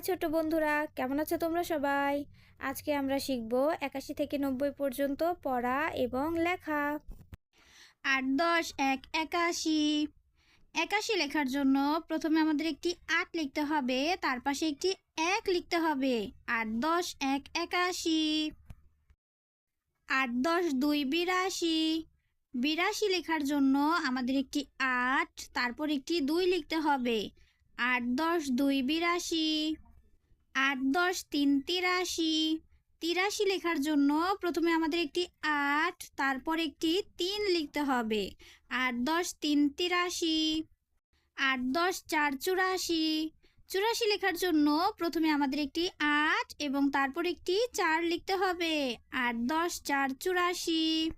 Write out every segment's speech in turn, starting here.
High ছোট বন্ধুরা, কেমন আছো তোমরা সবাই? আজকে আমরা শিখব একাশি থেকে নব্বই পর্যন্ত পড়া এবং লেখা। আট, দশ, এক, একাশি। একাশি লেখার জন্য প্রথমে আমাদের একটি আট লিখতে হবে, তার পাশে একটি এক লিখতে হবে। আট, দশ, এক, একাশি। আট, দশ, দুই, বিরাশি। বিরাশি লেখার জন্য আমাদের একটি আট, তারপর একটি দুই লিখতে হবে। আট, দশ, দুই, বিরাশি। আট, দশ, তিন, তিরাশি। তিরাশি লেখার জন্য প্রথমে আমাদের একটি আট, তারপর একটি তিন লিখতে হবে। আট, দশ, তিন, তিরাশি। আট, দশ, চার, চুরাশি। চুরাশি লেখার জন্য প্রথমে আমাদের একটি আট এবং তারপর একটি চার লিখতে হবে। আট, দশ, চার, চুরাশি।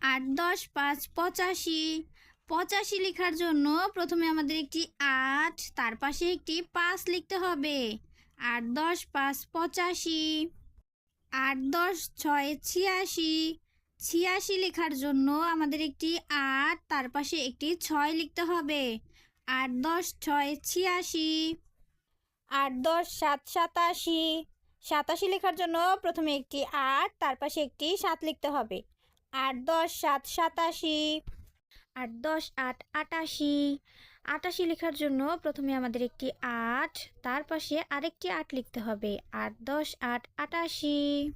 আট, দশ, পাঁচ, পঁচাশি। পঁচাশি লেখার জন্য প্রথমে আমাদের একটি আট, তার পাশে একটি পাঁচ লিখতে হবে। আট দশ পাঁচ পঁচাশি, আট দশ ছয় ছিয়াশি। ছিয়াশি লেখার জন্য আমাদের একটি আট, তার পাশে একটি ছয় লিখতে হবে। আট দশ ছয় ছিয়াশি, আট দশ সাত সাতাশি। সাতাশি লেখার জন্য প্রথমে একটি আট, তার পাশে একটি সাত লিখতে হবে। আট দশ সাত সাতাশি, আট দশ আট আটাশি আটাশি লেখার জন্য প্রথমে আমাদের একটি আট, তার পাশে আরেকটি আট লিখতে হবে। আট, দশ, আট, আটাশি।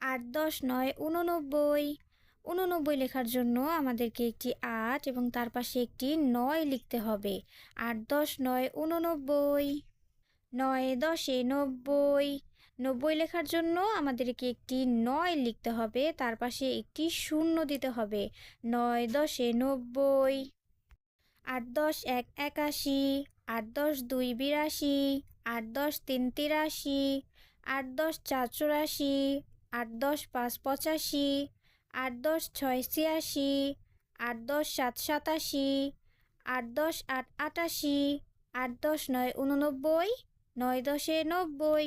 আট, দশ, নয়, উননব্বই। উননব্বই লেখার জন্য আমাদেরকে একটি আট এবং তার পাশে একটি নয় লিখতে হবে। আট, দশ, নয়, উননব্বই। নয়, দশে নব্বই। নব্বই লেখার জন্য আমাদেরকে একটি নয় লিখতে হবে, তার পাশে একটি শূন্য দিতে হবে। নয়, দশে নব্বই। আট দশ এক একাশি, আট দশ দুই বিরাশি, আট দশ তিন তিরাশি, আট দশ চার চুরাশি, আট দশ পাঁচ পঁচাশি, আট দশ ছয় ছিয়াশি, আট দশ সাত সাতাশি, আট দশ আট আটাশি, আট দশ নয় উননব্বই নয় দশে নব্বই।